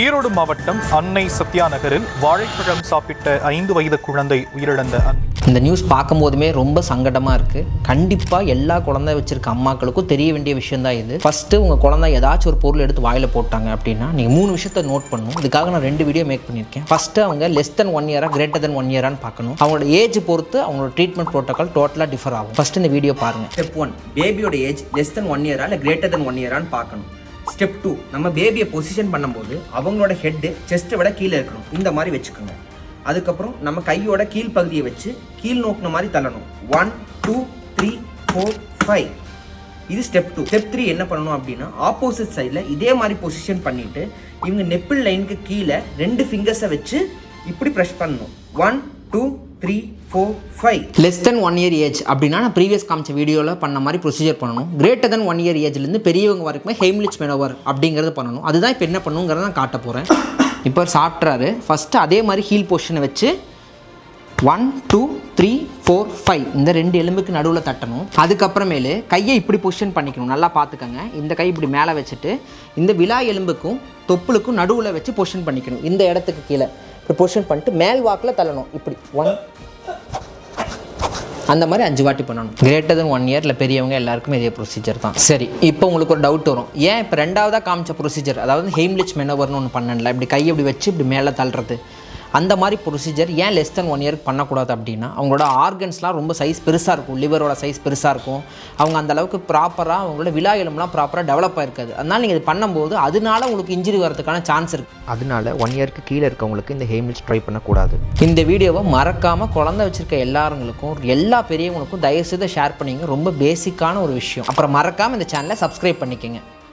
ஈரோடு மாவட்டம் அன்னை சத்யா நகரில் வாழைப்பழம் சாப்பிட்ட ஐந்து வயது குழந்தை உயிரிழந்த இந்த நியூஸ் பார்க்கும்போதுமே ரொம்ப சங்கடமாக இருக்குது கண்டிப்பாக எல்லா குழந்தை வச்சிருக்க அம்மாக்களுக்கும் தெரிய வேண்டிய விஷயம் தான் இது. ஃபஸ்ட்டு உங்கள் குழந்தை ஏதாச்சும் ஒரு பொருள் எடுத்து வாயில் போட்டாங்க அப்படின்னா நீங்கள் மூணு விஷயத்த நோட் பண்ணணும். இதுக்காக நான் ரெண்டு வீடியோ மேக் பண்ணியிருக்கேன். ஃபஸ்ட்டு அவங்க லெஸ் தென் ஒன் இயரா கிரேட்டர் தென் ஒன் இயரான்னு பார்க்கணும். அவங்களோட ஏஜ் பொறுத்து அவங்களோட ட்ரீட்மெண்ட் ப்ரோட்டோகால் டோட்டலாக டிஃபர் ஆகும். ஃபஸ்ட்டு இந்த வீடியோ பாருங்கள் ஸ்டெப் ஒன் பேபியோட ஏஜ் லெஸ் தென் ஒன் இயரா இல்லை கிரேட்டர் தென் ஒன் இயரான்னு பார்க்கணும். ஸ்டெப் டூ நம்ம பேபியை பொசிஷன் பண்ணும்போது அவங்களோட ஹெட்டு செஸ்ட்டை விட கீழே இருக்கணும். இந்த மாதிரி வச்சுக்கோங்க. அதுக்கப்புறம் நம்ம கையோட கீழ் பகுதியை வச்சு கீழ் நோக்கின மாதிரி தள்ளணும். One two three four five இது ஸ்டெப் டூ ஸ்டெப் த்ரீ என்ன பண்ணணும் அப்படின்னா ஆப்போசிட் சைடில் இதே மாதிரி பொசிஷன் பண்ணிட்டு இவங்க நெப்பிள் லைனுக்கு கீழே ரெண்டு ஃபிங்கர்ஸை வச்சு இப்படி ப்ரெஷ் பண்ணணும். One two three four five less than one year age அப்படின்னா நான் ப்ரீவியஸ் காமிச்ச வீடியோவில் பண்ண மாதிரி ப்ரொசீஜர் பண்ணணும். கிரேட்டர் தென் ஒன் இயர் ஏஜ்லேருந்து பெரியவங்க வரைக்குமே ஹெய்ம்லிச் மெனோவர் அப்படிங்கிறது பண்ணணும். அதுதான் இப்போ என்ன பண்ணுங்கிறத நான் காட்ட போகிறேன் இப்போ சாப்பிட்றாரு. ஃபஸ்ட்டு அதே மாதிரி ஹீல் பொசிஷனை வச்சு one two three four five இந்த ரெண்டு எலும்புக்கு நடுவில் தட்டணும். அதுக்கப்புறமேலு கையை இப்படி பொசிஷன் பண்ணிக்கணும். நல்லா பார்த்துக்கங்க. இந்த கை இப்படி மேலே வச்சுட்டு இந்த விலா எலும்புக்கும் தொப்புளுக்கும் நடுவில் வச்சு பொசிஷன் பண்ணிக்கணும். இந்த இடத்துக்கு கீழே. பொசிஷன் பண்ணிட்டு மேல் வாக்கில் தள்ளணும். இப்படி. ஒன் அந்த மாதிரி அஞ்சு வாட்டி பண்ணணும். கிரேட்டர் தென் ஒன் இயரில் பெரியவங்க எல்லாருக்கும் இதே ப்ரொசீஜர் தான். சரி இப்போ உங்களுக்கு ஒரு டவுட் வரும். ஏன் இப்போ ரெண்டாவதாக காமிச்ச ப்ரொசீஜர் அதாவது ஹெய்ம்லிச் மெனோவர்னு ஒன்று பண்ணல இப்படி கையை இப்படி வச்சு இப்படி மேலே தள்ளுறது. அந்த மாதிரி ப்ரொசீஜர் ஏன் லெஸ் தென் ஒன் இயருக்கு பண்ணக்கூடாது அப்படின்னா அவங்களோட ஆர்கன்ஸ்லாம் ரொம்ப சைஸ் பெருசாக இருக்கும். லிவரோட சைஸ் பெருசாக இருக்கும். அவங்க அந்த அளவுக்கு ப்ராப்பராக அவங்களோட விழா எலும்புலாம் ப்ராப்பராக டெவலப் ஆயிருக்காது. அதனால் நீங்கள் இது பண்ணும்போது அதனால உங்களுக்கு இன்ஜுரி வரதுக்கான சான்ஸ் இருக்குது அதனால ஒன் இயருக்கு கீழே இருக்கவங்களுக்கு இந்த ஹேமில்ஸ் ட்ரை பண்ணக்கூடாது. இந்த வீடியோவை மறக்காமல் குழந்தை வச்சிருக்க எல்லாருங்களுக்கும் எல்லா பெரியவங்களுக்கும் தயவுசெய்து ஷேர் பண்ணிங்க ரொம்ப பேசிக்கான ஒரு விஷயம். அப்புறம் மறக்காமல் இந்த சேனலை சப்ஸ்கிரைப் பண்ணிக்கங்க.